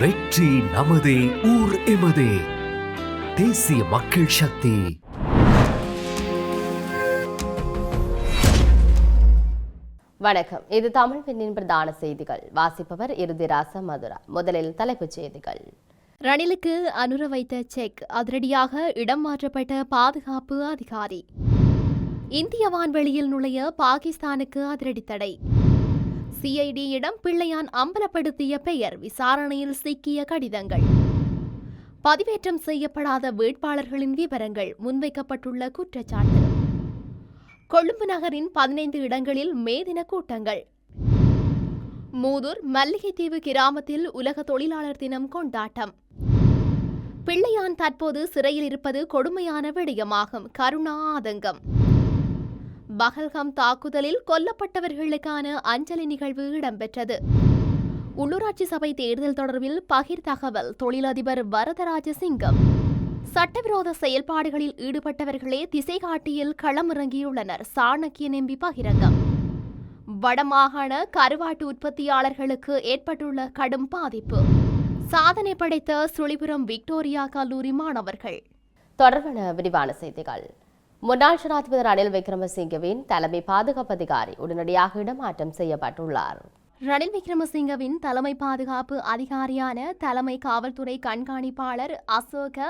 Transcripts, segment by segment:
வெற்றி நமதே ஊர் எமதே. தேசிய மக்கள் சக்தி. வணக்கம். இது தமிழ் பெண்ணின் பிரதான செய்திகள். வாசிப்பவர் இறுதிராச மதுரா. முதலில் தலைப்புச் செய்திகள். ரணிலுக்கு அனுர வைத்த செக் அதிரடியாக இடம் மாற்றப்பட்ட பாதுகாப்பு அதிகாரி. இந்திய வான்வெளியில் நுழைய பாகிஸ்தானுக்கு அதிரடி தடை. சிஐடியிடம் பிள்ளையான் அம்பலப்படுத்திய பெயர். விசாரணையில் சிக்கிய கடிதங்கள். பதிவேற்றம் செய்யப்படாத வேட்பாளர்களின் விவரங்கள் முன்வைக்கப்பட்டுள்ள குற்றச்சாட்டு. கொழும்பு நகரின் பதினைந்து இடங்களில் மேதின கூட்டங்கள். மூதூர் மல்லிகைத்தீவு கிராமத்தில் உலக தொழிலாளர் தினம் கொண்டாட்டம். பிள்ளையான் தற்போது சிறையில் இருப்பது கொடுமையான விடயமாகும். கருணா ஆதங்கம். பகல்காம் தாக்குதலில் கொல்லப்பட்டவர்களுக்கான அஞ்சலி நிகழ்வு இடம்பெற்றது. உள்ளூராட்சி சபை தேர்தல் தொடர்பில் பகிர் தகவல் தொழிலதிபர் வரதராஜ சிங்கம். சட்டவிரோத செயல்பாடுகளில் ஈடுபட்டவர்களே திசை காட்டியில் களமிறங்கியுள்ளனர் சாணக்கிய நம்பி பகிரங்கம். வடமாகாண கருவாட்டு உற்பத்தியாளர்களுக்கு ஏற்பட்டுள்ள கடும் பாதிப்பு. சாதனை படைத்த சுழிபுரம் விக்டோரியா கல்லூரி மாணவர்கள். தொடர்பான விரிவான செய்திகள். முன்னாள் ஜனாதிபதி ரணில் விக்ரமசிங்கவின் தலைமை பாதுகாப்பு அதிகாரி உடனடியாக இடமாற்றம் செய்யப்பட்டுள்ளார். ரணில் விக்ரமசிங்கவின் தலைமை பாதுகாப்பு அதிகாரியான தலைமை காவல்துறை கண்காணிப்பாளர் அசோக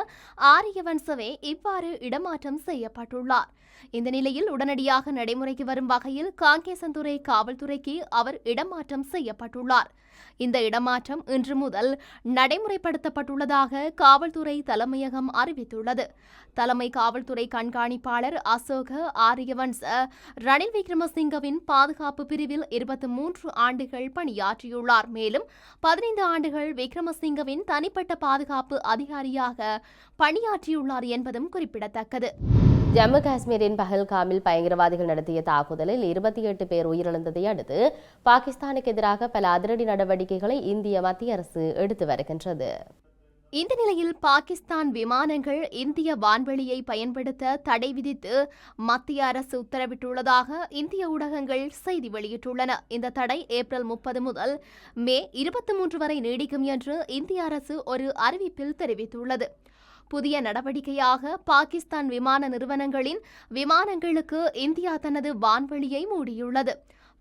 ஆரியவன்சவே இவ்வாறு இடமாற்றம் செய்யப்பட்டுள்ளார். இந்த நிலையில் உடனடியாக நடைமுறைக்கு வரும் வகையில் காங்கேசன்துறை காவல்துறைக்கு அவர் இடமாற்றம் செய்யப்பட்டுள்ளார். இந்த இடமாற்றம் இன்று முதல் நடைமுறைப்படுத்தப்பட்டுள்ளதாக காவல்துறை தலைமையகம் அறிவித்துள்ளது. தலைமை காவல்துறை கண்காணிப்பாளர் அசோக ஆரியவன்ச ரணில் விக்ரமசிங்கவின் பாதுகாப்பு பிரிவில் இருபத்தி மூன்று ஆண்டுகள் பணியாற்றியுள்ளார். மேலும் பதினைந்து ஆண்டுகள் விக்ரமசிங்கவின் தனிப்பட்ட பாதுகாப்பு அதிகாரியாக பணியாற்றியுள்ளார் என்பதும் குறிப்பிடத்தக்கது. ஜம்மு காஷ்மீரின் பஹல்காமில் பயங்கரவாதிகள் நடத்திய தாக்குதலில் இருபத்தி எட்டு பேர் உயிரிழந்ததை அடுத்து பாகிஸ்தானுக்கு எதிராக பல அதிரடி நடவடிக்கைகளை இந்திய மத்திய அரசு எடுத்து வருகின்றது. இந்த நிலையில் பாகிஸ்தான் விமானங்கள் இந்திய வான்வெளியை பயன்படுத்த தடை விதித்து மத்திய அரசு உத்தரவிட்டுள்ளதாக இந்திய ஊடகங்கள் செய்தி வெளியிட்டுள்ளன. இந்த தடை ஏப்ரல் முப்பது முதல் மே இருபத்தி மூன்று வரை நீடிக்கும் என்று இந்திய அரசு ஒரு அறிவிப்பில் தெரிவித்துள்ளது. புதிய நடவடிக்கையாக பாகிஸ்தான் விமான நிறுவனங்களின் விமானங்களுக்கு இந்தியா தனது வான்வழியை மூடியுள்ளது.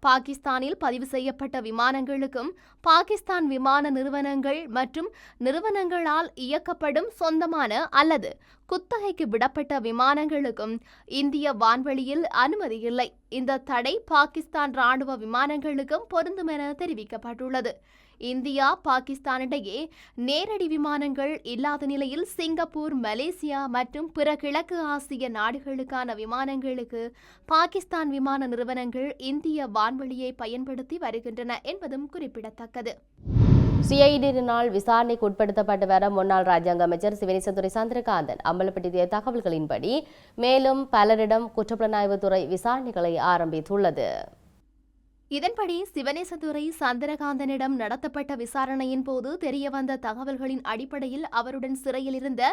பாகிஸ்தானில் பதிவு செய்யப்பட்ட விமானங்களுக்கும் பாகிஸ்தான் விமான நிறுவனங்கள் மற்றும் நிறுவனங்களால் இயக்கப்படும் சொந்தமான அல்லது குத்தகைக்கு விடப்பட்ட விமானங்களுக்கும் இந்திய வான்வெளியில் அனுமதி இல்லை. இந்த தடை பாகிஸ்தான் ராணுவ விமானங்களுக்கும் பொருந்தும் என தெரிவிக்கப்பட்டுள்ளது. இந்தியா பாகிஸ்தானிடையே நேரடி விமானங்கள் இல்லாத நிலையில் சிங்கப்பூர் மலேசியா மற்றும் பிற கிழக்கு ஆசிய நாடுகளுக்கான விமானங்களுக்கு பாகிஸ்தான் விமான நிறுவனங்கள் இந்திய வான்வெளியை பயன்படுத்தி வருகின்றன என்பதும் குறிப்பிடத்தக்கது. சிஐடியினால் விசாரணைக்கு உட்படுத்தப்பட்டு வர முன்னாள் ராஜாங்க அமைச்சர் சிவனேசதுரை சந்திரகாந்தன் அம்பலப்படுத்திய தகவல்களின்படி மேலும் பலரிடம் குற்றப்புலனாய்வுத்துறை விசாரணைகளை ஆரம்பித்துள்ளது. இதன்படி சிவனேசதுரை சந்திரகாந்தனிடம் நடத்தப்பட்ட விசாரணையின் போது தெரியவந்த தகவல்களின் அடிப்படையில் அவருடன் சிறையில் இருந்த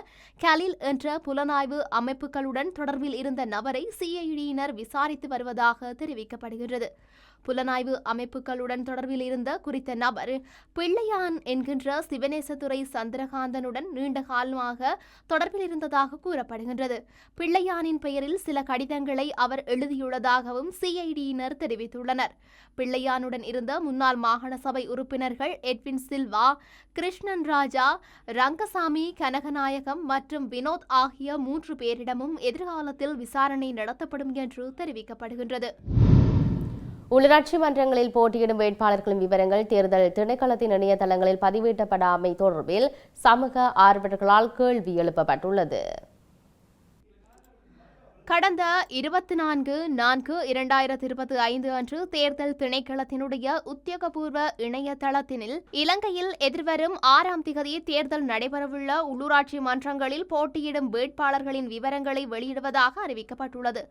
கலில் என்ற புலனாய்வு அமைப்புகளுடன் தொடர்பில் இருந்த நபரை சிஐடியினர் விசாரித்து வருவதாக தெரிவிக்கப்படுகிறது புலனாய்வு அமைப்புகளுடன் தொடர்பில் இருந்த குறித்த நபர் பிள்ளையான் என்கின்ற சிவனேசதுரை சந்திரகாந்தனுடன் நீண்ட காலமாக தொடர்பில் இருந்ததாக கூறப்படுகின்றது. பிள்ளையானின் பெயரில் சில கடிதங்களை அவர் எழுதியுள்ளதாகவும் சிஐடியினர் தெரிவித்துள்ளனர். பிள்ளையானுடன் இருந்த முன்னாள் மாகாண சபை உறுப்பினர்கள் எட்வின் சில்வா கிருஷ்ணன் ராஜா ரங்கசாமி கனகநாயகம் மற்றும் வினோத் ஆகிய மூன்று பேரிடமும் எதிர்காலத்தில் விசாரணை நடத்தப்படும் என்று தெரிவிக்கப்படுகின்றது. உள்ளாட்சி மன்றங்களில் போட்டியிடும் வேட்பாளர்களின் விவரங்கள் தேர்தல் திணைக்களத்தின் இணையதளங்களில் பதிவேற்றப்படாமை தொடர்பில் சமூக ஆர்வலர்களால் கேள்வி எழுப்பப்பட்டுள்ளது. கடந்த இருபத்தி நான்கு நான்கு இரண்டாயிரத்தி இருபத்தி ஐந்து அன்று தேர்தல் திணைக்களத்தினுடைய உத்தியோகபூர்வ இணையதளத்தினில் இலங்கையில் எதிர்வரும் ஆறாம் திகதி தேர்தல் நடைபெறவுள்ள உள்ளூராட்சி மன்றங்களில் போட்டியிடும் வேட்பாளர்களின் விவரங்களை வெளியிடுவதாக அறிவிக்கப்பட்டுள்ளது.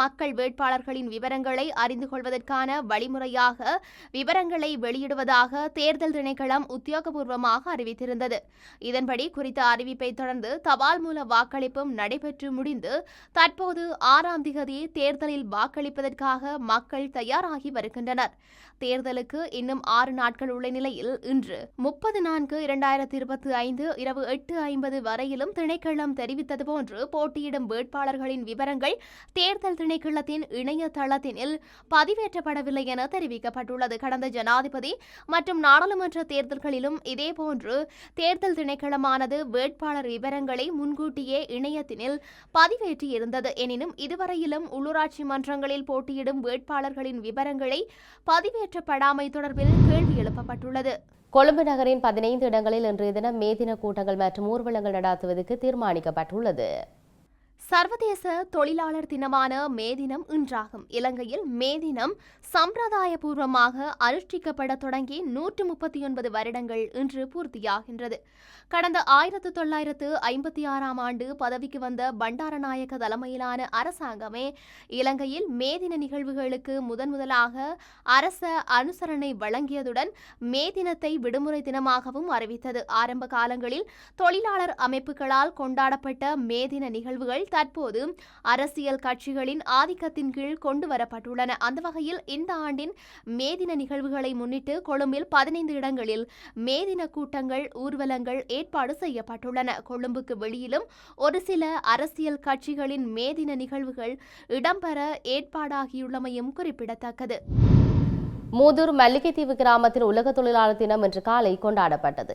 மக்கள் வேட்பாளர்களின் விவரங்களை அறிந்து கொள்வதற்கான வழிமுறையாக விவரங்களை வெளியிடுவதாக தேர்தல் திணைக்களம் உத்தியோகபூர்வமாக அறிவித்திருந்தது. இதன்படி குறித்த அறிவிப்பை தொடர்ந்து தபால் மூல வாக்களிப்பும் நடைபெற்று முடிந்து தற்போது இருபத்தி ஆறாம் திகதி தேர்தலில் வாக்களிப்பதற்காக மக்கள் தயாராகி வருகின்றனர். தேர்தலுக்கு இன்னும் ஆறு நாட்கள் உள்ள நிலையில் இன்று முப்பது நான்கு இரண்டாயிரத்தி இருபத்தி ஐந்து இரவு எட்டு ஐம்பது வரையிலும் திணைக்களம் தெரிவித்தது போன்று போட்டியிடும் வேட்பாளர்களின் விவரங்கள் தேர்தல் திணைக்களத்தின் இணையதளத்தினில் பதிவேற்றப்படவில்லை என தெரிவிக்கப்பட்டுள்ளது. கடந்த ஜனாதிபதி மற்றும் நாடாளுமன்ற தேர்தல்களிலும் இதேபோன்று தேர்தல் திணைக்களமானது வேட்பாளர் விவரங்களை முன்கூட்டியே இணையத்தினில் பதிவேற்றியிருந்தது. எனினும் இதுவரையிலும் உள்ளூராட்சி மன்றங்களில் போட்டியிடும் வேட்பாளர்களின் விவரங்களை பதிவேற்றப்படாமை தொடர்பில் கேள்வி எழுப்பப்பட்டுள்ளது. கொழும்பு நகரின் பதினைந்து இடங்களில் இன்றைய தினம் மே தின கூட்டங்கள் மற்றும் ஊர்வலங்கள் நடாத்துவதற்கு தீர்மானிக்கப்பட்டுள்ளது. சர்வதேச தொழிலாளர் தினமான மே தினம் இன்றாகும். இலங்கையில் மே தினம் சம்பிரதாயபூர்வமாக அனுஷ்டிக்கப்பட தொடங்கி நூற்று முப்பத்தி ஒன்பது வருடங்கள் இன்று பூர்த்தியாகின்றது. கடந்த ஆயிரத்து தொள்ளாயிரத்து ஐம்பத்தி ஆறாம் ஆண்டு பதவிக்கு வந்த பண்டாரநாயக்க தலைமையிலான அரசாங்கமே இலங்கையில் மே தின நிகழ்வுகளுக்கு முதன் முதலாக அரச அனுசரணை வழங்கியதுடன் மே தினத்தை விடுமுறை தினமாகவும் அறிவித்தது. ஆரம்ப காலங்களில் தொழிலாளர் அமைப்புகளால் கொண்டாடப்பட்ட மே தின நிகழ்வுகள் தற்போது அரசியல் கட்சிகளின் ஆதிக்கத்தின் கீழ் கொண்டு வரப்பட்டுள்ளன. அந்த வகையில் இந்த ஆண்டின் மே தின நிகழ்வுகளை முன்னிட்டு கொழும்பில் பதினைந்து இடங்களில் மே தின கூட்டங்கள் ஊர்வலங்கள் ஏற்பாடு செய்யப்பட்டுள்ளன. கொழும்புக்கு வெளியிலும் ஒரு சில அரசியல் கட்சிகளின் மே தின நிகழ்வுகள் இடம்பெற ஏற்பாடாகியுள்ளமையும் குறிப்பிடத்தக்கது. மூதூர் மல்லிகைத்தீவு கிராமத்தில் உலக தொழிலாளர் தினம் இன்று காலை கொண்டாடப்பட்டது.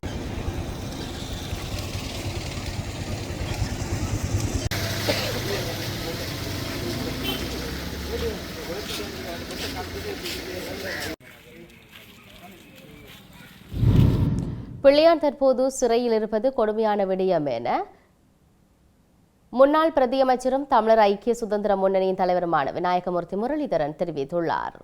பிள்ளையான் தற்போது சிறையில் இருப்பது கொடுமையான விடயம் என முன்னாள் பிரதியமைச்சரும் தமிழர் ஐக்கிய சுதந்திர முன்னணியின் தலைவருமான விநாயகமூர்த்தி முரளிதரன் தெரிவித்துள்ளார்.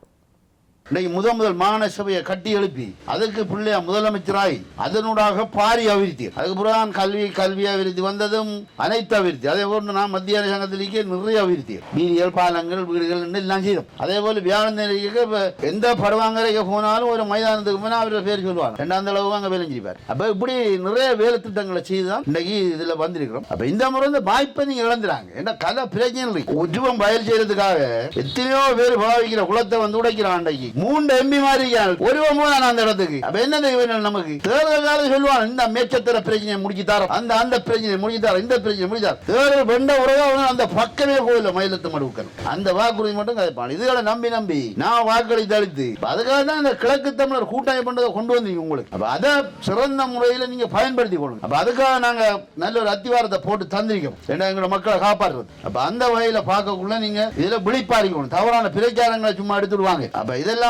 இன்னைக்கு முதல் முதல் மாகாண சபையை கட்டி எழுப்பி அதுக்கு பிள்ளையா முதலமைச்சராய் அதனூடாக பாரி அபிவிருத்தி. அதுக்கு கல்வி கல்வி அபிவிருத்தி வந்ததும் அனைத்து அபிவிருத்தி. அதே போன்று நான் மத்திய அரசாங்கத்திலேயே நிறைய அபிவிருத்தி. வீதிகள் பாலங்கள் வீடுகள் எல்லாம் செய்தோம். அதே போல வியாழந்தேரிக்கு எந்த பருவாங்கரைக்கு போனாலும் ஒரு மைதானத்துக்கு போனால் அவரோட பேர் சொல்லுவாங்க. ரெண்டாம் அளவு அங்கே வேலை செய்வார் அப்ப இப்படி நிறைய வேலை திட்டங்களை செய்து தான் இன்னைக்கு இதுல வந்திருக்கிறோம். அப்ப இந்த முறை வந்து வாய்ப்பை நீங்க இழந்துறாங்க. என்ன கதை பிரச்சனை இருக்கு உருவம் பயல் செய்யறதுக்காக எத்தனையோ பேர் பாவிக்கிற குளத்தை வந்து உடைக்கிறான் அன்றைக்கு மூன்று எம்பி மாதிரி இருக்காங்க ஒருவன் போதான் அந்த இடத்துக்கு. அப்ப என்ன வேணும் நமக்கு? தேர்தல் காலம் சொல்லுவாங்க இந்த மேச்சத்திர பிரச்சனையை முடிச்சு தரோம். அந்த அந்த பிரச்சனையை முடிச்சு தரோம் இந்த பிரச்சனை முடிச்சு தரோம். தேர்தல் வெண்ட உறவா அந்த பக்கமே போயில மயிலத்து மடுக்கணும் அந்த வாக்குறுதி மட்டும் கதைப்பான் இதுகளை நம்பி நம்பி நான் வாக்களித்து தடுத்து அதுக்காக தான் இந்த கிழக்கு தமிழர் கூட்டணி பண்றதை கொண்டு வந்தீங்க உங்களுக்கு. அப்ப அதை சிறந்த முறையில் நீங்க பயன்படுத்தி கொள்ளுங்க. அப்ப அதுக்காக நாங்க நல்ல ஒரு அத்திவாரத்தை போட்டு தந்திருக்கோம். ஏன்னா எங்களோட மக்களை காப்பாற்றுறது. அப்ப அந்த வகையில பார்க்கக்குள்ள நீங்க இதுல விழிப்பா இருக்கணும் தவறான பிரச்சாரங்களை சும்மா எடுத்துடுவாங்க. அப்ப இதெல்லாம்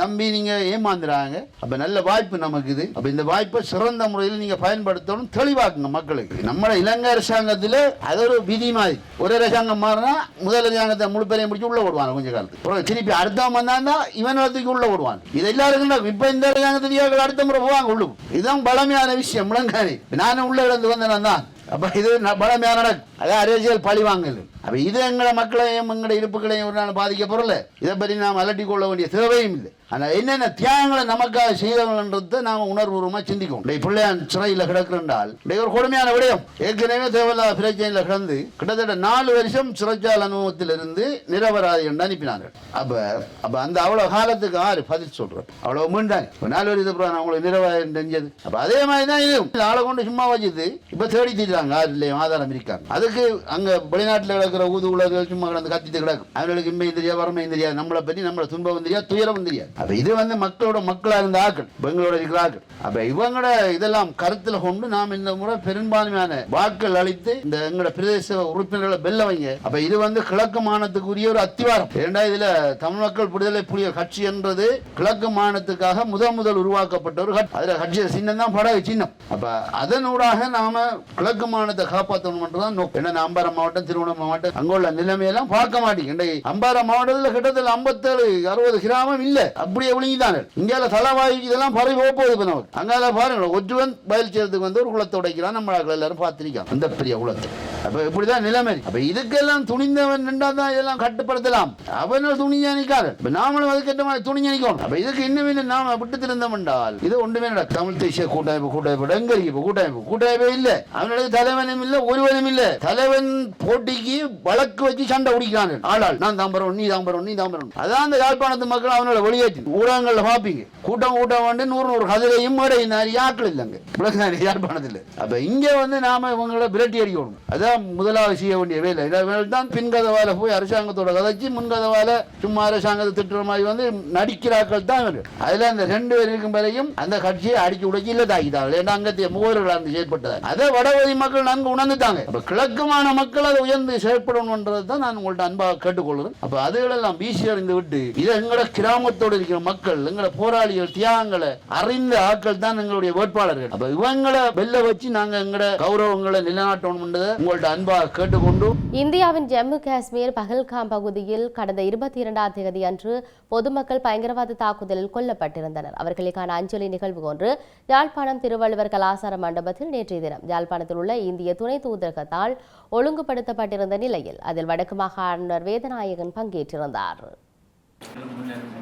நம்பி நீங்க ஏமாந்துறாங்க. அப்ப நல்ல வாய்ப்பு நமக்கு இது அப்ப இந்த வாய்ப்பை சிறந்த முறையில் நீங்க பயன்படுத்தணும் தெளிவாக்குங்க மக்களுக்கு. நம்ம இலங்கை அரசாங்கத்துல அது ஒரு விதி மாதிரி. ஒரு அரசாங்கம் மாறினா முதல் அரசாங்கத்தை முழு பேரையும் முடிச்சு உள்ள விடுவாங்க கொஞ்சம் காலத்துக்கு. அப்புறம் திருப்பி அடுத்தவன் வந்தான்னா இவன் வரத்துக்கு உள்ள விடுவாங்க இது எல்லாருக்கும் இப்போ இப்ப இந்த அரசாங்கத்திலேயே அடுத்த முறை போவாங்க உள்ளுக்கு. இதுதான் பழமையான விஷயம் முழங்காரி நானும் உள்ள இழந்து வந்தேன் தான் அப்ப இது ந- நடக்கும் அதான் அரசியல் பழி வாங்கல். அப்ப இது எங்களை மக்களையும் எங்களை இருப்புகளையும் ஒரு நாள் பாதிக்க பொருள். இதை பற்றி நாம் அலட்டி கொள்ள வேண்டிய தேவையும் இல்லை. ஆனால் என்னென்ன தியாகங்களை நமக்காக செய்தவங்கன்றதை நாம் உணர்வுபூர்வமாக சிந்திக்கும் டே பிள்ளையான் சிறையில் கிடக்குறால் டேய் ஒரு கொடுமையான விடயம். ஏற்கனவே தேவையில்லாத பிரச்சனையில் கிடந்து கிட்டத்தட்ட நாலு வருஷம் சிறைச்சால் அனுபவத்தில் இருந்து நிரபராதி என்று அனுப்பினார்கள். அப்போ அப்போ அந்த அவ்வளோ காலத்துக்கு ஆறு பதில் சொல்கிறோம் அவ்வளோ மீண்டாங்க இப்போ நாலு வருஷத்துக்கு அப்புறம் நான் அவங்களுக்கு நிரபராதி தெரிஞ்சது. அப்போ அதே மாதிரி தான் இது ஆளை கொண்டு சும்மா வச்சுது இப்போ தேடி தீட்டாங்க ஆறு இல்லையும் ஆதாரம் இருக்காங்க. அதுக்கு அங்கே வெளிநாட்டில் கிடக்கிற ஊது உலகள் சும்மா கிடந்து கத்திட்டு கிடக்கும். அவங்களுக்கு இம்மையும் தெரியாது வரமையும் தெரியாது. நம்மளை பற்றி நம்மளை துன்பம் தெரியாது துயரம் தெரியாது. அப்ப இது வந்து மக்களோட மக்களாக இருந்த ஆக்கள் பெங்களோட இருக்கிற ஆக்கள் அப்ப இவங்களோட இதெல்லாம் கருத்துல கொண்டு நாம் இந்த முறை பெரும்பான்மையான வாக்கள் அளித்து இந்த எங்களோட பிரதேச உறுப்பினர்களை வெல்ல வைங்க. அப்ப இது வந்து கிழக்கு மாநிலத்துக்குரிய ஒரு அத்திவாரம். இரண்டா தமிழ் மக்கள் விடுதலை புலிகள் கட்சி என்றது கிழக்கு மாநிலத்துக்காக முதல் முதல் உருவாக்கப்பட்ட ஒரு கட்சி. அதுல கட்சி சின்னம் தான் படகு சின்னம். அப்ப அதனூடாக நாம கிழக்கு மாநிலத்தை காப்பாற்றணும் மட்டும்தான் நோக்கம். என்ன அம்பாரம் மாவட்டம் திருவண்ணாமலை மாவட்டம் அங்குள்ள நிலைமையெல்லாம் பார்க்க மாட்டேங்க. இன்றைக்கு அம்பாரம் மாவட்டத்தில் கிட்டத்தட்ட ஐம்பத்தேழு அறுபது கிராமம் இல்லை. அப்படியே விழுங்கிதாங்க இந்தியாவில் தலைவாய் இதெல்லாம் பறவை போக போகுது இப்ப நமக்கு. அங்கால பாருங்க ஒற்றுவன் பயில் செய்யறதுக்கு வந்து ஒரு குளத்தை உடைக்கிறான் நம்ம ஆட்கள் எல்லாரும் பார்த்துருக்கான் அந்த பெரிய குளத்தை அப்போ இப்படிதான் நிலைமை. அப்போ இதுக்கெல்லாம் துணிந்தவன் நின்றா தான் இதெல்லாம் கட்டுப்படுத்தலாம். அவன் துணிஞ்சா நிற்காரு இப்போ நாமளும் அதுக்கேற்ற மாதிரி துணிஞ்சு நிற்கணும் அப்போ இதுக்கு இன்னும் இன்னும் நாம விட்டு திருந்தோம் என்றால் இது ஒன்றுமே நடக்கும் தமிழ் தேசிய கூட்டமைப்பு கூட்டமைப்பு எங்க இருக்கு? இப்ப கூட்டமைப்பு கூட்டமைப்பே இல்லை. அவனுடைய தலைவனும் இல்லை ஒருவனும் இல்லை. தலைவன் போட்டிக்கு வழக்கு வச்சு சண்டை பிடிக்கிறான். ஆளாள் நான் தாம்பரம் நீ தாம்பரம் நீ தாம்பரம். அதான் அந்த யாழ்ப்பாணத்து மக்கள் அவனோட வெளியேற்றி ஊடகங்கள்ல பாப்பீங்க. கூட்டம் கூட்டம் வந்து நூறு நூறு கதிரையும் மேடையும் நிறைய ஆக்கள் இல்லைங்க. யார் யாழ்ப்பாணத்தில். அப்ப இங்க வந்து நாம இவங்களை விரட்டி அடிக்கணும் அதான் முதலாவது செய்ய வேண்டிய வேலை. இதில் தான் பின்கதவால போய் அரசாங்கத்தோட கதைச்சு முன்கதவால சும்மா அரசாங்கத்தை திட்டுற மாதிரி வந்து நடிக்கிறாக்கள் தான் இருக்கு அதுல அந்த ரெண்டு பேர் இருக்கும் வரையும் அந்த கட்சியை அடிச்சு உடைச்சு இல்ல தாக்கிட்டாங்க ஏன்னா அங்கத்திய முகவர்களாக இருந்து செயல்பட்டது அதை வடவதி மக்கள் நன்கு உணர்ந்துட்டாங்க. அப்போ கிழக்குமான மக்கள் அதை உயர்ந்து செயல்படணுன்றது தான் நான் உங்கள்கிட்ட அன்பாக கேட்டுக்கொள்கிறேன். அப்ப அதுகளெல்லாம் வீசி அறிந்து விட்டு இதை எங்களோட கிராமத்தோட இருக்கிற மக்கள் எங்களை போராளிகள் தியாகங்களை அறிந்த ஆட்கள் தான் எங்களுடைய வேட்பாளர்கள். அப்ப இவங்களை வெல்ல வச்சு நாங்க எங்களோட கௌரவங்களை நிலைநாட்டணும்ன்றதை உங்கள்ட்ட அன்பாக கேட்டுக்கொண்டு இந்தியாவின் ஜம்மு காஷ்மீர் பகல்காம் பகுதியில் கடந்த இருபத்தி இரண்டாம் தேதி அன்று பொதுமக்கள் பயங்கரவாத தாக்குதலில் கொல்லப்பட்டிருந்தனர். அவர்களுக்கான அஞ்சலி நிகழ்வு ஒன்று யாழ்ப்பாணம் திருவள்ளுவர் கலாசார மண்டபத்தில் நேற்றைய தினம். யாழ்ப்பாணத்தில் உள்ள இந்திய துணை தூதரகத்தால் ஒழுங்குபடுத்தப்பட்டிருந்த நிலையில் அதில் வடக்கு மாகாணர் வேதநாயகன் பங்கேற்றிருந்தார்.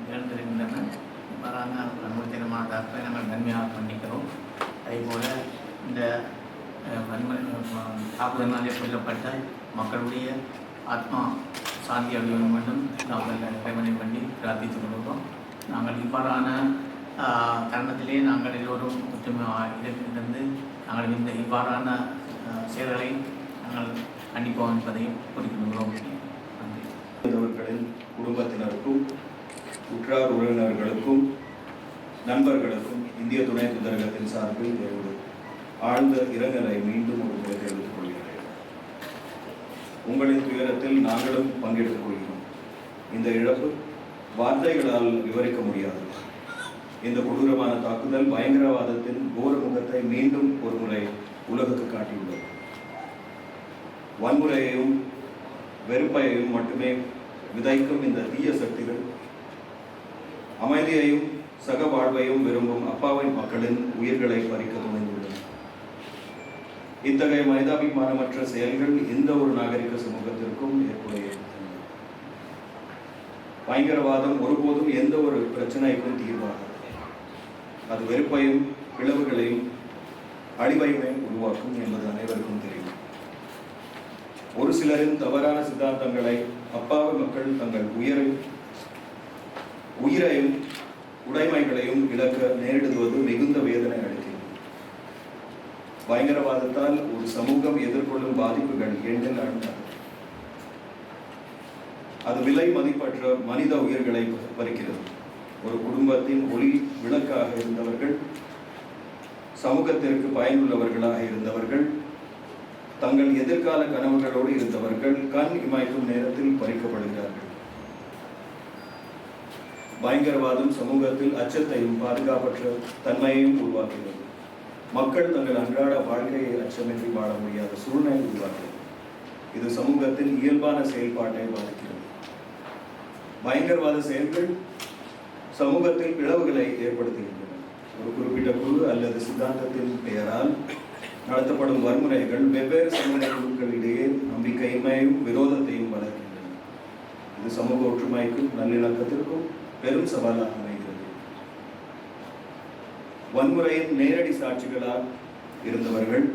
இழந்திருக்கின்றன இவ்வாறான வன்முறைத்தனமான தாக்கலை நாங்கள் நன்மையாக பண்ணிக்கிறோம். அதேபோல் இந்த அஹ், வன்முறை அஹ், தாக்குதலினாலே கொல்லப்பட்ட மக்களுடைய ஆத்மா சாந்தி அடைய வேண்டும். நாங்கள் இறைவனை பண்ணி பிரார்த்தித்துக் கொள்கிறோம். நாங்கள் இவ்வாறான ஆஹ், தருணத்திலே நாங்கள் எல்லோரும் ஒற்றுமையாக இருந்து நாங்கள் இந்த இவ்வாறான ஆஹ், செயல்களை நாங்கள் கண்டிப்போம் என்பதையும் குறிப்பிடுகிறோம் நன்றி. இறந்தவர்களின் குடும்பத்தினருக்கும் உற்றார் உறவினர்களுக்கும் நண்பர்களுக்கும் இந்திய துணை தூதரகத்தின் சார்பில் எனது ஆழ்ந்த இரங்கலை மீண்டும் ஒரு முறை தெரிவித்துக் கொள்கிறேன். உங்களின் துயரத்தில் நாங்களும் பங்கெடுத்துக் கொள்கிறோம். இந்த இழப்பு வார்த்தைகளால் விவரிக்க முடியாது. இந்த கொடூரமான தாக்குதல் பயங்கரவாதத்தின் கோர முகத்தை மீண்டும் ஒரு முறை உலகுக்கு காட்டியுள்ளது. வன்முறையையும் வெறுப்பையையும் மட்டுமே விதைக்கும் இந்த தீய சக்திகள். அமைதியையும் சக வாழ்வையும் விரும்பும் அப்பாவை மக்களின் உயிர்களை பறிக்க துணைந்துள்ளன. இத்தகைய மனிதாபிமானமற்ற செயல்கள் எந்த ஒரு நாகரிக சமூகத்திற்கும் ஏற்புடைய பயங்கரவாதம் ஒருபோதும் எந்த ஒரு பிரச்சனைக்கும் தீர்வாகாது. அது வெறுப்பையும் பிளவுகளையும் அழிவையுமே உருவாக்கும் என்பது அனைவருக்கும் தெரியும். ஒரு சிலரின் தவறான சித்தாந்தங்களை அப்பாவி மக்கள் தங்கள் உயிரையும் உயிரையும் உடைமைகளையும் இழக்க நேரிடுவது மிகுந்த வேதனை அளிக்கிறது. பயங்கரவாதத்தால் ஒரு சமூகம் எதிர்கொள்ளும் பாதிப்புகள் எண்ணில் அழுந்தார் அது விலை மதிப்பற்ற மனித உயிர்களை பறிக்கிறது. ஒரு குடும்பத்தின் ஒளி விளக்காக இருந்தவர்கள் சமூகத்திற்கு பயனுள்ளவர்களாக இருந்தவர்கள் தங்கள் எதிர்கால கனவுகளோடு இருந்தவர்கள் கண் இமைக்கும் நேரத்தில் பறிக்கப்படுகிறார்கள். பயங்கரவாதம் சமூகத்தில் அச்சத்தையும் பாதுகாப்பற்ற தன்மையையும் உருவாக்குகிறது. மக்கள் தங்கள் அன்றாட வாழ்க்கையை அச்சமின்றி வாழ முடியாத சூழ்நிலை உருவாக்குகிறது. இது சமூகத்தின் இயல்பான செயல்பாட்டை பாதிக்கிறது. பயங்கரவாத செயல்கள் சமூகத்தில் பிளவுகளை ஏற்படுத்துகின்றன. ஒரு குறிப்பிட்ட குழு அல்லது சித்தாந்தத்தின் பெயரால் நடத்தப்படும் வன்முறைகள் வெவ்வேறு சமூக குழுக்களிடையே நம்பிக்கையின்மையும் விரோதத்தையும் வளர்க்கின்றன. இது சமூக ஒற்றுமைக்கும் நல்லிணக்கத்திற்கும் பெரும் சவாலாக அமைகிறது. வன்முறையின் நேரடி சாட்சிகளால் இருந்தவர்கள்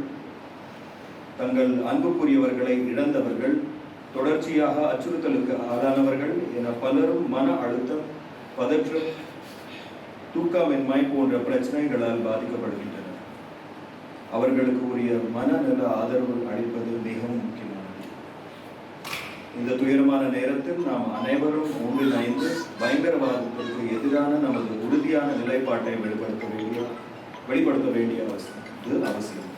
தங்கள் அன்புக்குரியவர்களை இழந்தவர்கள் தொடர்ச்சியாக அச்சுறுத்தலுக்கு ஆளானவர்கள் என பலரும் மன அழுத்தம் பதற்றம் தூக்கமின்மை போன்ற பிரச்சனைகளால் பாதிக்கப்படுகின்றனர். அவர்களுக்கு உரிய மனநல ஆதரவு அளிப்பது மிகவும் முக்கியமானது. இந்த துயரமான நேரத்தில் நாம் அனைவரும் ஒன்றிணைந்து பயங்கரவாதத்திற்கு எதிரான நமது உறுதியான நிலைப்பாட்டை வெளிப்படுத்த வேண்டிய வெளிப்படுத்த வேண்டிய அவசியம் இது அவசியம்.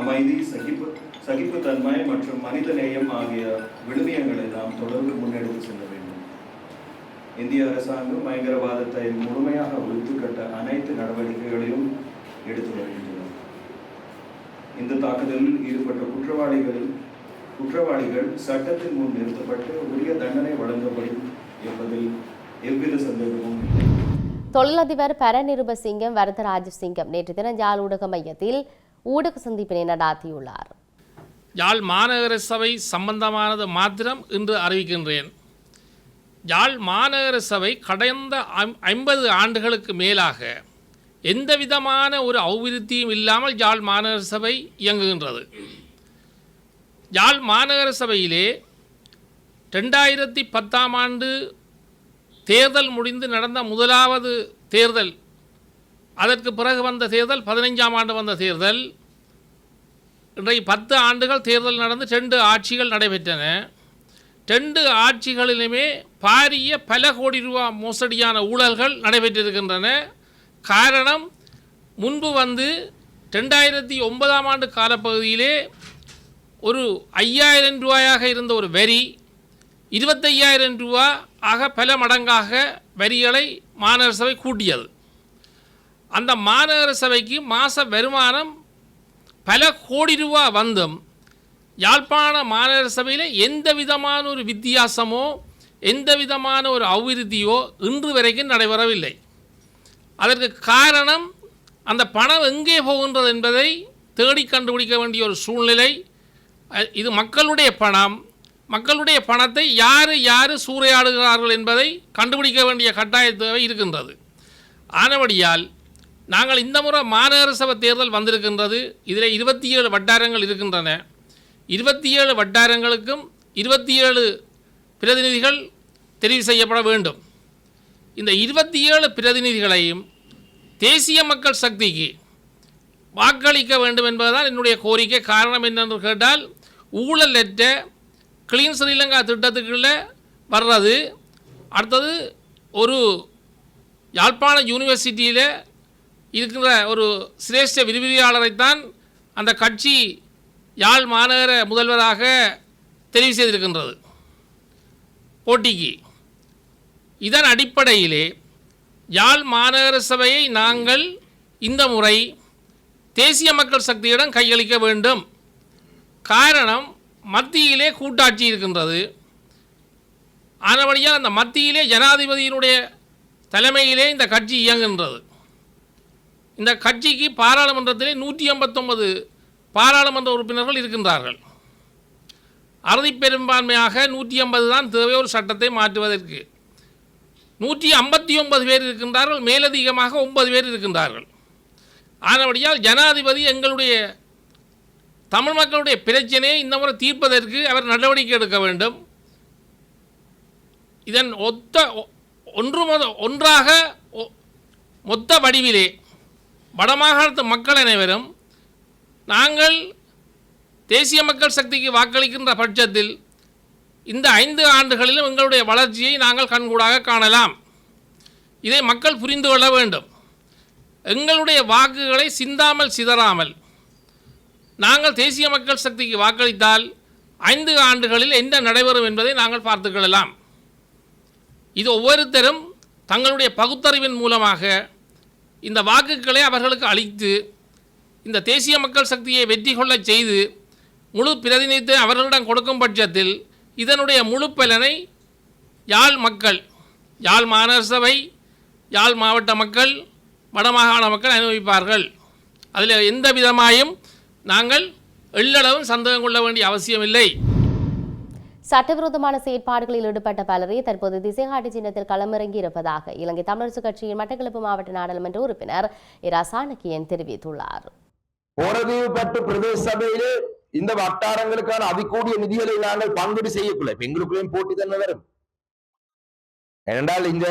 அமைதி சகிப்பு சகிப்புத்தன்மை மற்றும் மனித நேயம் ஆகிய விழுமியங்களை நாம் தொடர்ந்து முன்னெடுத்து செல்ல வேண்டும். இந்திய அரசாங்கம் பயங்கரவாதத்தை முழுமையாக ஒழித்துக்கட்ட அனைத்து நடவடிக்கைகளையும் எடுத்து வருகின்றன இந்த தாக்குதலில் ஈடுபட்ட குற்றவாளிகள் குற்றவாளிகள் சட்டத்தின் முன் நிறுத்தப்பட்டு உரிய தண்டனை வழங்கப்படும் என்பதில் எவ்வித சந்தேகமும் இல்லை. தொழிலதிபர் பரநிருப சிங்கம் வரதராஜ சிங்கம் நேற்று தினம் யாழ் ஊடக மையத்தில் ஊடக சந்திப்பினை நடாத்தியுள்ளார். யாழ் மாநகர சபை சம்பந்தமானது மாத்திரம் இன்று அறிவிக்கின்றேன். யாழ் மாநகர சபை கடந்த ஐம்- ஐம்பது ஆண்டுகளுக்கு மேலாக எந்த விதமான ஒரு அபிவிருத்தியும் இல்லாமல் யாழ் மாநகர சபை இயங்குகின்றது. யாழ் மாநகர சபையிலே ரெண்டாயிரத்தி பத்தாம் ஆண்டு தேர்தல் முடிந்து நடந்த முதலாவது தேர்தல் அதற்கு பிறகு வந்த தேர்தல் பதினைஞ்சாம் ஆண்டு வந்த தேர்தல். இன்றைக்கு பத்து ஆண்டுகள் தேர்தல் நடந்து ரெண்டு ஆட்சிகள் நடைபெற்றன. ரெண்டு ஆட்சிகளிலுமே பாரிய பல கோடி ரூபா மோசடியான ஊழல்கள் நடைபெற்றிருக்கின்றன. காரணம் முன்பு வந்து ரெண்டாயிரத்தி ஒன்பதாம் ஆண்டு காலப்பகுதியிலே ஒரு ஐயாயிரம் ரூபாயாக இருந்த ஒரு வரி இருபத்தையாயிரம் ரூபா ஆக பல மடங்காக வரிகளை மாநகர சபை கூட்டியது. அந்த மாநகர சபைக்கு மாத வருமானம் பல கோடி ரூபா வந்தும் யாழ்ப்பாண மாநகர சபையில் எந்த விதமான ஒரு வித்தியாசமோ எந்த விதமான ஒரு அபிவிருத்தியோ இன்று வரைக்கும் நடைபெறவில்லை. அதற்கு காரணம் அந்த பணம் எங்கே போகின்றது என்பதை தேடி கண்டுபிடிக்க வேண்டிய ஒரு சூழ்நிலை. இது மக்களுடைய பணம். மக்களுடைய பணத்தை யார் யார் சூறையாடுகிறார்கள் என்பதை கண்டுபிடிக்க வேண்டிய கட்டாய தேவை இருக்கின்றது. ஆனபடியால் நாங்கள் இந்த முறை மாநகர சபை தேர்தல் வந்திருக்கின்றது. இதில் இருபத்தி ஏழு வட்டாரங்கள் இருக்கின்றன. இருபத்தி ஏழு வட்டாரங்களுக்கும் இருபத்தி ஏழு பிரதிநிதிகள் தெரிவு செய்யப்பட வேண்டும். இந்த இருபத்தி ஏழு பிரதிநிதிகளையும் தேசிய மக்கள் சக்திக்கு வாக்களிக்க வேண்டும் என்பதுதான் என்னுடைய கோரிக்கை. காரணம் என்னென்று கேட்டால் ஊழலற்ற கிளீன் ஸ்ரீலங்கா திட்டத்துக்குள்ளே வர்றது. அடுத்தது ஒரு யாழ்ப்பாண யூனிவர்சிட்டியில் இருக்கிற ஒரு சிரேஷ்ட விரிவியாளரைத்தான் அந்த கட்சி யாழ் மாநகர முதல்வராக தெரிவு செய்திருக்கின்றது. போட்டிக்கு. இதன் அடிப்படையிலே யாழ் மாநகர சபையை நாங்கள் இந்த முறை தேசிய மக்கள் சக்தியிடம் கையளிக்க வேண்டும். காரணம் மத்தியிலே கூட்டாட்சி இருக்கின்றது. ஆனபடியால் அந்த மத்தியிலே ஜனாதிபதியினுடைய தலைமையிலே இந்த கட்சி இயங்குகின்றது. இந்த கட்சிக்கு பாராளுமன்றத்திலே நூற்றி ஐம்பத்தொன்பது பாராளுமன்ற உறுப்பினர்கள் இருக்கின்றார்கள். அறுதி பெரும்பான்மையாக நூற்றி ஐம்பது தான் தேவை ஒரு சட்டத்தை மாற்றுவதற்கு. நூற்றி ஐம்பத்தி ஒன்பது பேர் இருக்கின்றார்கள் மேலதிகமாக ஒன்பது பேர் இருக்கின்றார்கள். ஆனபடியால் ஜனாதிபதி எங்களுடைய தமிழ் மக்களுடைய பிரச்சனையை இந்த முறை தீர்ப்பதற்கு அவர் நடவடிக்கை எடுக்க வேண்டும். இதன் ஒத்த ஒ- ஒன்று முத ஒன்றாக ஒ- மொத்த வடிவிலே வடமாகாணத்து மக்கள் அனைவரும் நாங்கள் தேசிய மக்கள் சக்திக்கு வாக்களிக்கின்ற பட்சத்தில் இந்த ஐந்து ஆண்டுகளிலும் எங்களுடைய வளர்ச்சியை நாங்கள் கண்கூடாக காணலாம். இதை மக்கள் புரிந்து கொள்ள வேண்டும். எங்களுடைய வாக்குகளை சிந்தாமல் சிதறாமல் நாங்கள் தேசிய மக்கள் சக்திக்கு வாக்களித்தால் ஐந்து ஆண்டுகளில் என்ன நடைபெறும் என்பதை நாங்கள் பார்த்துக்கொள்ளலாம் இது ஒவ்வொருத்தரும் தங்களுடைய பகுத்தறிவின் மூலமாக இந்த வாக்குகளை அவர்களுக்கு அளித்து இந்த தேசிய மக்கள் சக்தியை வெற்றி கொள்ளச் செய்து முழு பிரதிநிதித்துவம் அவர்களிடம் கொடுக்கும் பட்சத்தில் இதனுடைய முழு பலனை யாழ் மக்கள் யாழ் மாநகர சபை யாழ் மாவட்ட மக்கள் வடமாகாண மக்கள் அனுபவிப்பார்கள். அதில் எந்த விதமாயும் நாங்கள் எள்ளளவும் சந்தேகம் கொள்ள வேண்டிய அவசியமில்லை. சட்டவிரோதமான செயற்பாடுகளில் ஈடுபட்ட பலரை தற்போது திசைகாட்டி சின்னத்தில் களமிறங்கி இருப்பதாக இலங்கை தமிழரசு கட்சியின் மட்டக்களப்பு மாவட்ட நாடாளுமன்ற உறுப்பினர் இரா சாணக்கியன் தெரிவித்துள்ளார் பிரதேச சபையிலே இந்த வட்டாரங்களுக்கான அதிகூடிய நிதிகளை நாங்கள் பங்கீடு செய்யக்குள்ள இப்ப எங்களுக்குள்ளேயும் போட்டி தானே வரும் ஏனென்றால் இந்த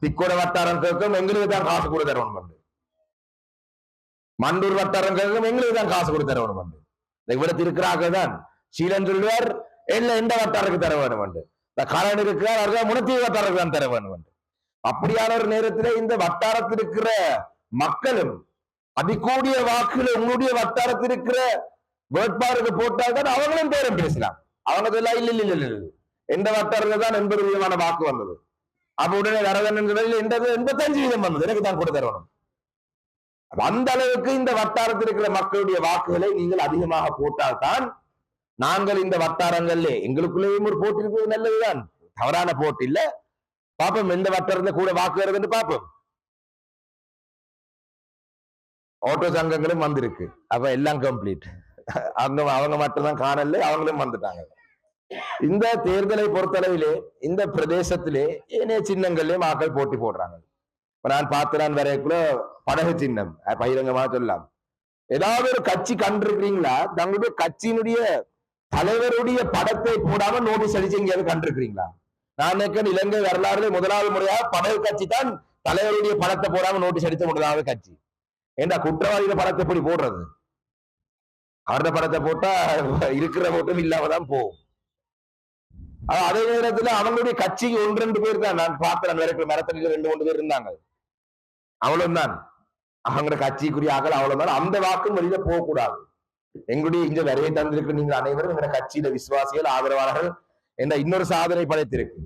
திக்கோட வட்டாரம் கேட்கும் எங்களுக்கு தான் காசு கூட தரணும் பண்ணு மண்டூர் வட்டாரம் கேட்கும் எங்களுக்கு தான் காசு கூட தரணும் பண்ணு இந்த இவ்வளவு இருக்கிறாங்க தான் சீலன் சொல்லுவார் இல்ல எந்த வட்டாரத்துக்கு தர வேணும் என்று இந்த கரண் இருக்கிறார் அவர்கள் முனத்தீவு வட்டாரத்துக்கு தான் தர வேணும் என்று அப்படியான ஒரு நேரத்துல இந்த வட்டாரத்தில் இருக்கிற மக்களும் அதிகூடிய வாக்குல உங்களுடைய வட்டாரத்தில் இருக்கிற வேட்பாளருக்கு போட்டால் தான் அவங்களும் பேரும் பேசலாம். அவங்க சொல்லலாம் இல்ல இல்ல இல்ல இல்ல. எந்த வட்டாரத்துல தான் எண்பது விதமான வாக்கு வந்தது. அப்ப உடனே வரதன் எண்பது எண்பத்தஞ்சு வீதம் வந்தது. எனக்கு தான் கூட தரணும். அந்த அளவுக்கு இந்த வட்டாரத்தில் இருக்கிற மக்களுடைய வாக்குகளை நீங்கள் அதிகமாக போட்டால்தான் நாங்கள் இந்த வட்டாரங்கள்ல எங்களுக்குள்ளேயும் ஒரு போட்டி இருக்கிறது நல்லதுதான். தவறான போட்டி இல்ல. பாப்போம் எந்த வட்டாரத்துல கூட வாக்கு வருதுன்னு பாப்போம். ஓட்டோ சங்கங்களும் வந்திருக்கு. அப்ப எல்லாம் கம்ப்ளீட் அந்த அவங்க மட்டும்தான் காணல அவங்களும் வந்துட்டாங்க. இந்த தேர்தலை பொறுத்தளவிலே இந்த பிரதேசத்திலே ஏனைய சின்னங்கள்லயே மக்கள் போட்டி போடுறாங்க. இப்ப நான் பார்த்துறான் வரைக்குள்ள படகு சின்னம் அஹ் பகிரங்கமா சொல்லலாம். ஏதாவது ஒரு கட்சி கண்டிருக்கிறீங்களா? தங்களுடைய கட்சியினுடைய தலைவருடைய படத்தை போடாம நோட்டீஸ் அடிச்சு எங்கேயாவது கண்டிருக்கிறீங்களா? நான் நினைக்கிறேன் இலங்கை வரலாறுல முதலாவது முறையாக படகு கட்சி தான் தலைவருடைய படத்தை போடாம நோட்டீஸ் அடிச்ச முதலாவது கட்சி. ஏண்டா குற்றவாளிகள் படத்தை எப்படி போடுறது? அவரோட படத்தை போட்டா இருக்கிற மட்டும் இல்லாம தான் போகும் அதே நேரத்துல அவங்களுடைய கட்சிக்கு ஒன்று ரெண்டு பேர் தான். நான் பார்த்தேன் வரைக்கும் மரத்தடியில ரெண்டு மூணு பேர் இருந்தாங்க. அவ்வளவுதான். அவங்களோட கட்சிக்குரிய அவ்வளவு அவ்வளவுதான். அந்த வாக்கும் வெளியில போகக்கூடாது. எங்களுடைய இங்க வரையை தந்திருக்கு நீங்கள் அனைவரும் எங்க கட்சியில விசுவாசிகள் ஆதரவாளர்கள் என்ற இன்னொரு சாதனை படைத்திருக்கு.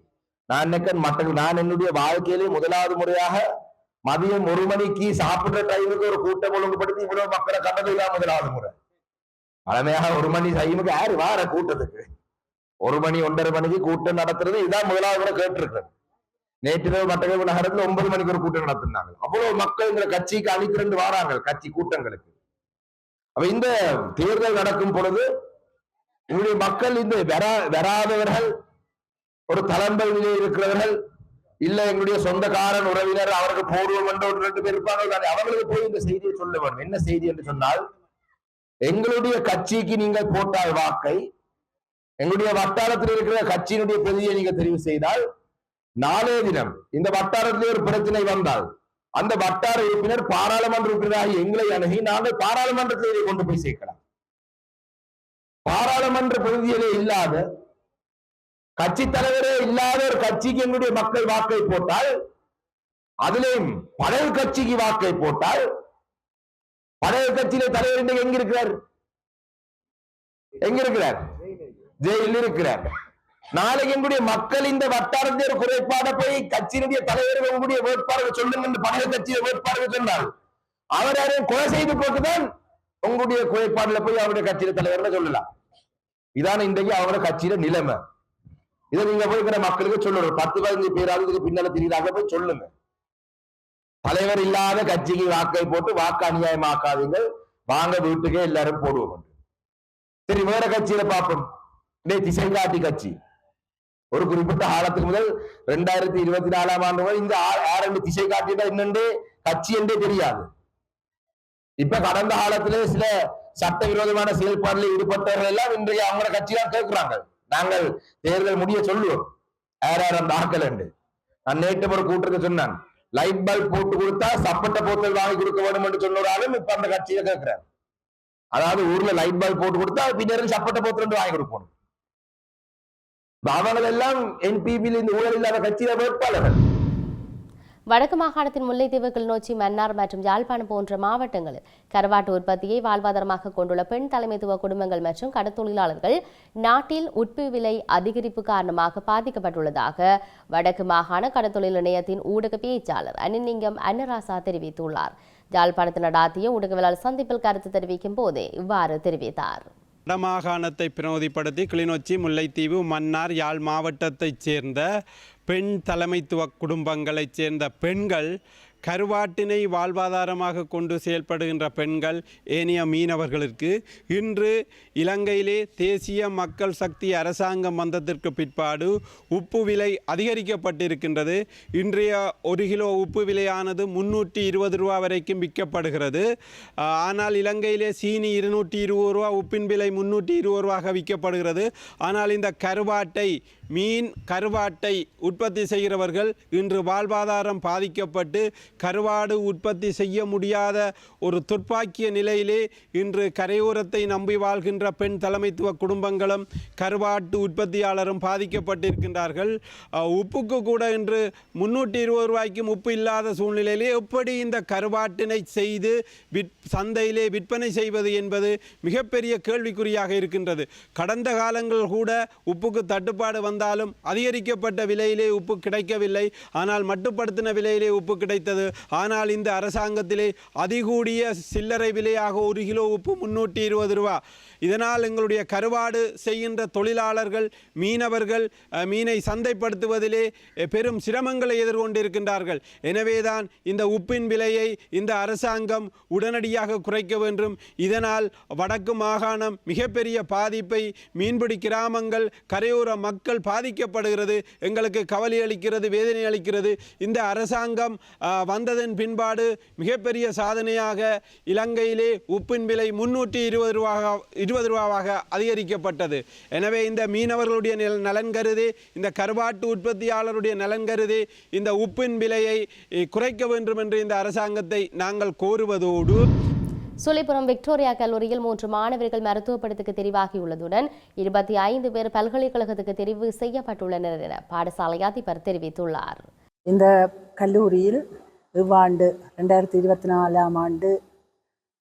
நான் நினைக்கிறேன் மற்ற நான் என்னுடைய வாழ்க்கையிலே முதலாவது முறையாக மதியம் ஒரு மணிக்கு சாப்பிடுற டைமுக்கு ஒரு கூட்டம் ஒழுங்குபடுத்தி இவ்வளவு மக்களை கண்டது இல்லாம முதலாவது முறை. பழமையாக ஒரு மணி டைமுக்கு யாரு வார கூட்டத்துக்கு? ஒரு மணி ஒன்றரை மணிக்கு கூட்டம் நடத்துறது இதான் முதலாவது கூட கேட்டிருக்கிறது. நேற்று மட்டக்களப்பு நகரத்துல ஒன்பது மணிக்கு ஒரு கூட்டம் நடத்தினாங்க. அவ்வளவு மக்கள் இந்த கட்சிக்கு அணிதிரண்டு வாராங்க கட்சி கூட்டங்களுக்கு. அப்ப இந்த தேர்தல் நடக்கும் பொழுது உங்களுடைய மக்கள் இந்த வரா வராதவர்கள் ஒரு தலைமையிலே இருக்கிறவர்கள் இல்ல எங்களுடைய சொந்தக்காரன் உறவினர் அவருக்கு போடுவோம் என்று ஒரு ரெண்டு பேர் இருப்பாங்க. அவங்களுக்கு போய் இந்த செய்தியை சொல்ல வேண்டும். என்ன செய்தி என்று சொன்னால் எங்களுடைய கட்சிக்கு நீங்கள் போட்டால் வாக்கை எங்களுடைய வட்டாரத்தில் இருக்கிற கட்சியினுடைய பிரதியை நீங்க தெரிவு செய்தால் நாளே தினம் இந்த வட்டாரத்திலே ஒரு பிரச்சனை வந்தால் அந்த வட்டார உறுப்பினர் பாராளுமன்ற உறுப்பினராக எங்களை அணுகி நாங்கள் பாராளுமன்றத்தில் இதை கொண்டு போய் சேர்க்கலாம். பாராளுமன்ற பிரதியிலே இல்லாத கட்சி தலைவரே இல்லாத ஒரு கட்சிக்கு எங்களுடைய மக்கள் வாக்கை போட்டால் அதிலேயும் பழைய கட்சிக்கு வாக்கை போட்டால் பழைய கட்சியில தலைவர் இன்றைக்கு எங்க இருக்கிறார் எங்க இருக்கிறார் ஜெயிலில் இருக்கிறார் நாளைக்கு எங்களுடைய மக்கள் இந்த வட்டாரத்தில் ஒரு குறைபாட போய் கட்சியினுடைய தலைவர் உங்களுடைய வேட்பாளர்கள் சொல்லுங்க என்று பழைய கட்சியை வேட்பாளர்கள் சொன்னார். அவர் யாரையும் கொலை செய்து போட்டுதான் உங்களுடைய குறைபாடுல போய் அவருடைய கட்சியில தலைவர்னு சொல்லலாம். இதான இன்றைக்கு அவரோட கட்சியில நிலைமை. இதை நீங்க போய் மக்களுக்கு சொல்லணும். பத்து பதினஞ்சு பேராவது பின்னால தெரியுதாக போய் சொல்லுங்க. தலைவர் இல்லாத கட்சிக்கு வாக்கை போட்டு வாக்கு அநியாயமாக்காதீங்க வாங்க வீட்டுக்கே எல்லாரும் போடுவோம் சரி வேற கட்சியில பார்ப்போம். இதே திசை காட்டி கட்சி. ஒரு குறிப்பிட்ட காலத்துக்கு முதல் ரெண்டாயிரத்தி இருபத்தி நாலாம் ஆண்டு முதல் இந்த ஆ- ஆரண்டு திசை காட்டிட்டா என்னென்று கட்சி என்றே தெரியாது. இப்ப கடந்த காலத்திலே சில சட்டவிரோதமான செயல்பாடுல ஈடுபட்டவர்கள் எல்லாம் இன்றைய அவங்களோட கட்சி தான் கேட்கிறாங்க. நாங்கள் தேர்தல் முடிய சொல்லுவோம். யார் யார் அந்த என்று. நான் நேற்று ஒரு கூட்டத்துக்கு சொன்னான். லைட் பல்ப் போட்டு கொடுத்தா சப்பட்ட போத்தல் வாங்கி கொடுக்க வேண்டும் என்று சொன்னாலும் இப்ப அந்த கட்சியில கேட்கிறார். அதாவது ஊர்ல லைட் பல்ப் போட்டு கொடுத்தா பின்னர் சப்பட்ட போத்தல் வாங்கி கொடுக்கணும். அவங்க எல்லாம் என்பிபியில் இந்த ஊழல் இல்லாத கட்சியில வேட்பாளர்கள். வடக்கு மாகாணத்தின் முல்லைத்தீவு கிளிநொச்சி மன்னார் மற்றும் யாழ்ப்பாணம் போன்ற மாவட்டங்களில் கருவாட்டு உற்பத்தியை வாழ்வாதாரமாக கொண்டுள்ள பெண் தலைமைத்துவ குடும்பங்கள் மற்றும் கடத்தொழிலாளர்கள் நாட்டில் உட்பு விலை அதிகரிப்பு காரணமாக பாதிக்கப்பட்டுள்ளதாக வடக்கு மாகாண கடத்தொழில் இணையத்தின் ஊடக பேச்சாளர் அனிலிங்கம் அன்னராசா தெரிவித்துள்ளார். யாழ்ப்பாணத்தில் நடாத்திய ஊடகவியலாளர் சந்திப்பில் கருத்து தெரிவிக்கும் போதே இவ்வாறு தெரிவித்தார். வடமாகாணத்தை பிரமதிப்படுத்தி கிளிநொச்சி முல்லைத்தீவு மன்னார் யாழ் மாவட்டத்தைச் சேர்ந்த பெண் தலைமைத்துவ குடும்பங்களைச் சேர்ந்த பெண்கள் கருவாட்டினை வாழ்வாதாரமாக கொண்டு செயல்படுகின்ற பெண்கள் ஏனைய மீனவர்களுக்கு இன்று இலங்கையிலே தேசிய மக்கள் சக்தி அரசாங்கம் வந்ததற்கு பிற்பாடு உப்பு விலை அதிகரிக்கப்பட்டிருக்கின்றது. இன்றைய ஒரு கிலோ உப்பு விலையானது முன்னூற்றி இருபது ரூபா வரைக்கும் விற்கப்படுகிறது. ஆனால் இலங்கையிலே சீனி இருநூற்றி இருபது ரூபா உப்பின் விலை முன்னூற்றி இருபது ரூபாக விற்கப்படுகிறது. ஆனால் இந்த கருவாட்டை மீன் கருவாட்டை உற்பத்தி செய்கிறவர்கள் இன்று வாழ்வாதாரம் பாதிக்கப்பட்டு கருவாடு உற்பத்தி செய்ய முடியாத ஒரு துர்ப்பாக்கிய நிலையிலே இன்று கரையோரத்தை நம்பி வாழ்கின்ற பெண் தலைமைத்துவ குடும்பங்களும் கருவாட்டு உற்பத்தியாளரும் பாதிக்கப்பட்டிருக்கின்றார்கள். உப்புக்கு கூட இன்று முன்னூற்றி இருபது ரூபாய்க்கும் உப்பு இல்லாத சூழ்நிலையிலே எப்படி இந்த கருவாட்டினை செய்து விற் சந்தையிலே விற்பனை செய்வது என்பது மிகப்பெரிய கேள்விக்குறியாக இருக்கின்றது. கடந்த காலங்கள் கூட உப்புக்கு தட்டுப்பாடு வந்து வந்தாலும் அதிகரிக்கப்பட்ட விலையிலே உப்பு கிடைக்கவில்லை. ஆனால் மட்டுப்படுத்தின விலையிலே உப்பு கிடைத்தது. ஆனால் இந்த அரசாங்கத்திலே அதிகூடிய சில்லறை விலையாக ஒரு கிலோ உப்பு முன்னூற்றி இருபது ரூபா. இதனால் எங்களுடைய கருவாடு செய்கின்ற தொழிலாளர்கள் மீனவர்கள் மீனை சந்தைப்படுத்துவதிலே பெரும் சிரமங்களை எதிர்கொண்டிருக்கின்றார்கள். எனவேதான் இந்த உப்பின் விலையை இந்த அரசாங்கம் உடனடியாக குறைக்க வேண்டும். இதனால் வடக்கு மாகாணம் மிகப்பெரிய பாதிப்பை மீன்பிடி கிராமங்கள் கரையோர மக்கள் பாதிக்கப்படுகிறது. எங்களுக்கு கவலை அளிக்கிறது வேதனை அளிக்கிறது. இந்த அரசாங்கம் வந்ததன் பின்பாடு மிகப்பெரிய சாதனையாக இலங்கையிலே உப்பின் விலை முன்னூற்றி இருபது ரூபாக இருபது ரூபாவாக அதிகரிக்கப்பட்டது. எனவே இந்த மீனவர்களுடைய நில- நலன் கருதி இந்த கருவாட்டு உற்பத்தியாளருடைய நலன் கருதி இந்த உப்பின் விலையை குறைக்க வேண்டும் என்று இந்த அரசாங்கத்தை நாங்கள் கோருவதோடு சுழிபுரம் விக்டோரியா கல்லூரியில் மூன்று மாணவர்கள் மருத்துவ படிப்புக்கு தெரிவாகியுள்ளதுடன் இருபத்தி ஐந்து பேர் பல்கலைக்கழகத்துக்கு தெரிவு செய்யப்பட்டுள்ளனர் என பாடசாலை அதிபர் தெரிவித்துள்ளார். இந்த கல்லூரியில் இவ்வாண்டு ரெண்டாயிரத்தி இருபத்தி நாலாம் ஆண்டு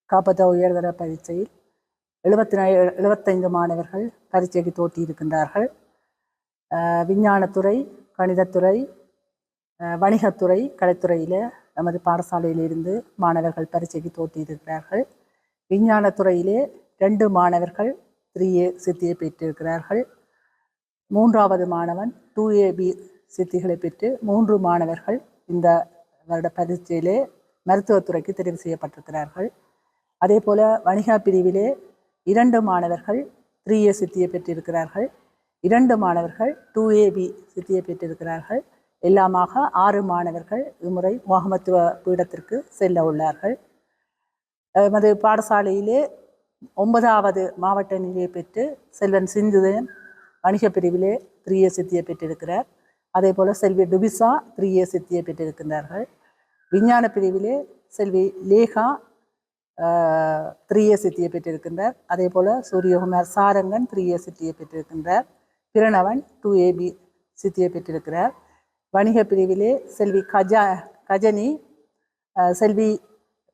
காப்பத்த உயர்தர பரீட்சையில் எழுபத்தி எழுபத்தைந்து மாணவர்கள் பரீட்சைக்கு தோற்றியிருக்கின்றார்கள். இருக்கின்றார்கள் விஞ்ஞானத்துறை கணிதத்துறை வணிகத்துறை கலைத்துறையில் நமது பாடசாலையிலிருந்து மாணவர்கள் பரீட்சைக்கு தோற்றியிருக்கிறார்கள். விஞ்ஞானத்துறையிலே ரெண்டு மாணவர்கள் த்ரீ ஏ சித்தியை பெற்றிருக்கிறார்கள். மூன்றாவது மாணவன் டூ ஏபி சித்திகளை பெற்று மூன்று மாணவர்கள் இந்த வருட பரீட்சையிலே மருத்துவத்துறைக்கு தெரிவு செய்யப்பட்டிருக்கிறார்கள். அதே போல் வணிக பிரிவிலே இரண்டு மாணவர்கள் த்ரீ ஏ சித்தியை பெற்றிருக்கிறார்கள். இரண்டு மாணவர்கள் டூ ஏபி சித்தியை பெற்றிருக்கிறார்கள். எல்லாமாக ஆறு மாணவர்கள் இம்முறை முகமத்துவ பீடத்திற்கு செல்ல உள்ளார்கள். எமது பாடசாலையிலே ஒன்பதாவது மாவட்ட நிலையை பெற்று செல்வன் சிந்துதன் வணிக பிரிவிலே த்ரீ ஏ சித்தியை பெற்றிருக்கிறார். அதே போல் செல்வி டுபிசா த்ரீ ஏ சித்தியை பெற்றிருக்கின்றார்கள். விஞ்ஞான பிரிவிலே செல்வி லேகா த்ரீ ஏ சித்தியை பெற்றிருக்கின்றார். அதே போல் சூரியகுமார் சாரங்கன் த்ரீ ஏ சித்தியை பெற்றிருக்கின்றார். பிரணவன் டூ ஏபி சித்தியை பெற்றிருக்கிறார். வணிக பிரிவிலே செல்வி கஜா கஜனி செல்வி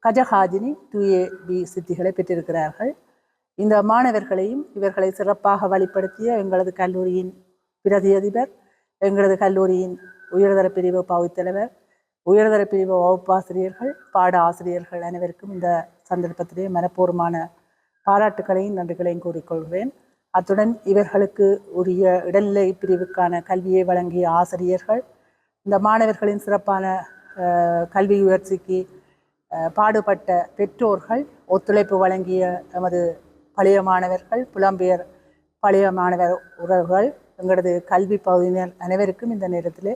கஜஹாஜினி டூ ஏ பி சித்திகளை பெற்றிருக்கிறார்கள். இந்த மாணவர்களையும் இவர்களை சிறப்பாக வழிப்படுத்திய எங்களது கல்லூரியின் பிரதி அதிபர் எங்களது கல்லூரியின் உயர்தர பிரிவு பகுத்தலைவர் உயர்தர பிரிவு வகுப்பாசிரியர்கள் பாட ஆசிரியர்கள் அனைவருக்கும் இந்த சந்தர்ப்பத்திலே மனப்பூர்வமான பாராட்டுக்களையும் நன்றிகளையும் கூறிக்கொள்கிறேன். அத்துடன் இவர்களுக்கு உரிய இடைநிலை பிரிவுக்கான கல்வியை வழங்கிய ஆசிரியர்கள் இந்த மாணவர்களின் சிறப்பான கல்வி உயர்ச்சிக்கு பாடுபட்ட பெற்றோர்கள் ஒத்துழைப்பு வழங்கிய நமது பழைய மாணவர்கள் புலம்பெயர் பழைய மாணவர் உறவுகள் எங்களது கல்வி பகுதியினர் அனைவருக்கும் இந்த நேரத்தில்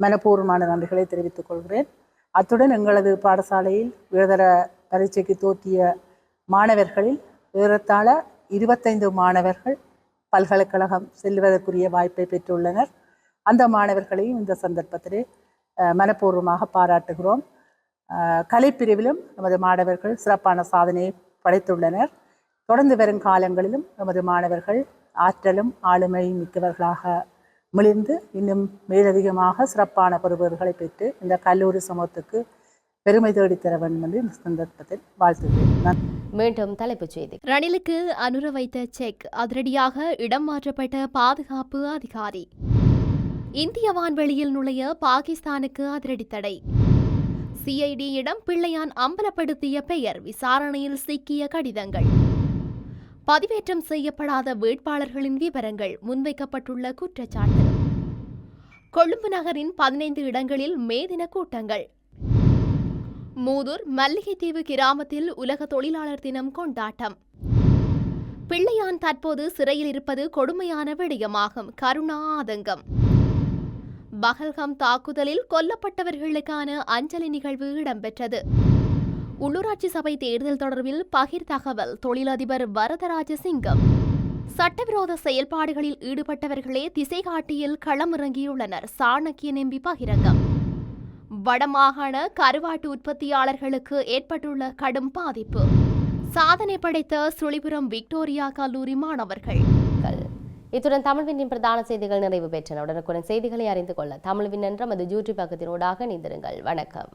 மனப்பூர்வமான நன்றிகளை தெரிவித்துக் கொள்கிறேன். அத்துடன் எங்களது பாடசாலையில் உயர்தர பரீட்சைக்கு தோற்றிய மாணவர்களில் ஏறத்தாழ இருபத்தைந்து மாணவர்கள் பல்கலைக்கழகம் செல்வதற்குரிய வாய்ப்பை பெற்றுள்ளனர். அந்த மாணவர்களையும் இந்த சந்தர்ப்பத்திலே மனப்பூர்வமாக பாராட்டுகிறோம். கலைப்பிரிவிலும் நமது மாணவர்கள் சிறப்பான சாதனையை படைத்துள்ளனர். தொடர்ந்து வரும் காலங்களிலும் நமது மாணவர்கள் ஆற்றலும் ஆளுமையும் மிக்கவர்களாக மிளிர்ந்து இன்னும் மேலதிகமாக சிறப்பான பெறுபவர்களை பெற்று இந்த கல்லூரி சமூகத்துக்கு பெருமை தேடித் வேண்டும் என்று இந்த சந்தர்ப்பத்தில் வாழ்த்துகிறேன். மீண்டும் தலைப்புச் செய்தி. ரணிலுக்கு அனுர வைத்த செக் அதிரடியாக இடம் மாற்றப்பட்ட பாதுகாப்பு அதிகாரி. இந்திய வான்வெளியில் நுழைய பாகிஸ்தானுக்கு அதிரடி தடை. சிஐடியிடம் பிள்ளையான் அம்பலப்படுத்திய பெயர் விசாரணையில் சிக்கிய கடிதங்கள். பதிவேற்றம் செய்யப்படாத வேட்பாளர்களின் விவரங்கள் முன்வைக்கப்பட்டுள்ள குற்றச்சாட்டு. கொழும்பு நகரின் பதினைந்து இடங்களில் மேதின கூட்டங்கள். மூதூர் மல்லிகைத்தீவு கிராமத்தில் உலக தொழிலாளர் தினம் கொண்டாட்டம். பிள்ளையான் தற்போது சிறையில் இருப்பது கொடுமையான விடயமாகும். கருணா ஆதங்கம். பகல்கம் தாக்குதலில் கொல்லப்பட்டவர்களுக்கான அஞ்சலி நிகழ்வு இடம்பெற்றது. உள்ளூராட்சி சபை தேர்தல் தொடர்பில் பகிர் தகவல் தொழிலதிபர் வரதராஜ சிங்கம். சட்டவிரோத செயல்பாடுகளில் ஈடுபட்டவர்களே திசைகாட்டியில் களமிறங்கியுள்ளனர். சாணக்கிய நம்பி பகிரங்கம். வடமாகாண கருவாட்டு உற்பத்தியாளர்களுக்கு ஏற்பட்டுள்ள கடும் பாதிப்பு. சாதனை படைத்த சுழிபுரம் விக்டோரியா கல்லூரி மாணவர்கள். இத்துடன் தமிழ்வினின் பிரதான செய்திகள் நிறைவு பெற்றன. உடனுக்குடன் செய்திகளை அறிந்து கொள்ள தமிழ்வின் என்ற மது யூடியூப் பக்கத்தினூடாக நீந்திருங்கள் வணக்கம்.